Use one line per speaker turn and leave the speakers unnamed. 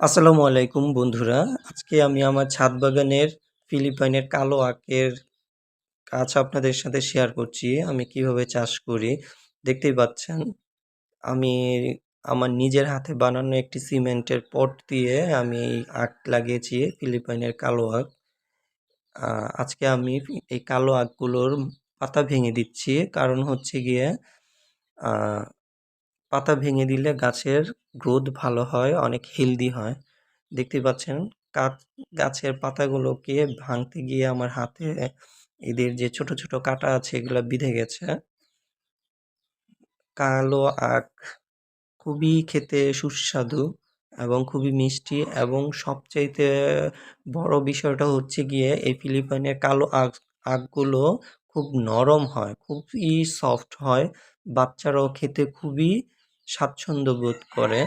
আসসালামু আলাইকুম বন্ধুরা। আজকে আমি আমার ছাদ বাগানের ফিলিপাইনের কালো আখের গাছ আপনাদের সাথে শেয়ার করছি। আমি কীভাবে চাষ করি দেখতেই পাচ্ছেন, আমি আমার নিজের হাতে বানানো একটি সিমেন্টের পট দিয়ে আমি আখ লাগিয়েছি, ফিলিপাইনের কালো আখ। আজকে আমি এই কালো আখগুলোর পাতা ভেঙে দিচ্ছি। কারণ হচ্ছে গিয়ে পাতা ভেঙে দিলে গাছের গ্রোথ ভালো হয়, অনেক হেলদি হয়। দেখতে পাচ্ছেন গাছের পাতাগুলোকে ভাঙতে গিয়ে আমার হাতে এদের যে ছোট ছোট কাঁটা আছে, এগুলো বিঁধে গেছে। কালো আখ খুবই খেতে সুস্বাদু এবং খুবই মিষ্টি এবং সবচাইতে বড় বিষয়টা হচ্ছে গিয়ে এই ফিলিপাইনের কালো আখ, আখগুলো খুব নরম হয়, খুবই সফট হয়। বাচ্চারাও খেতে খুবই স্বাচ্ছন্দ্য বোধ করে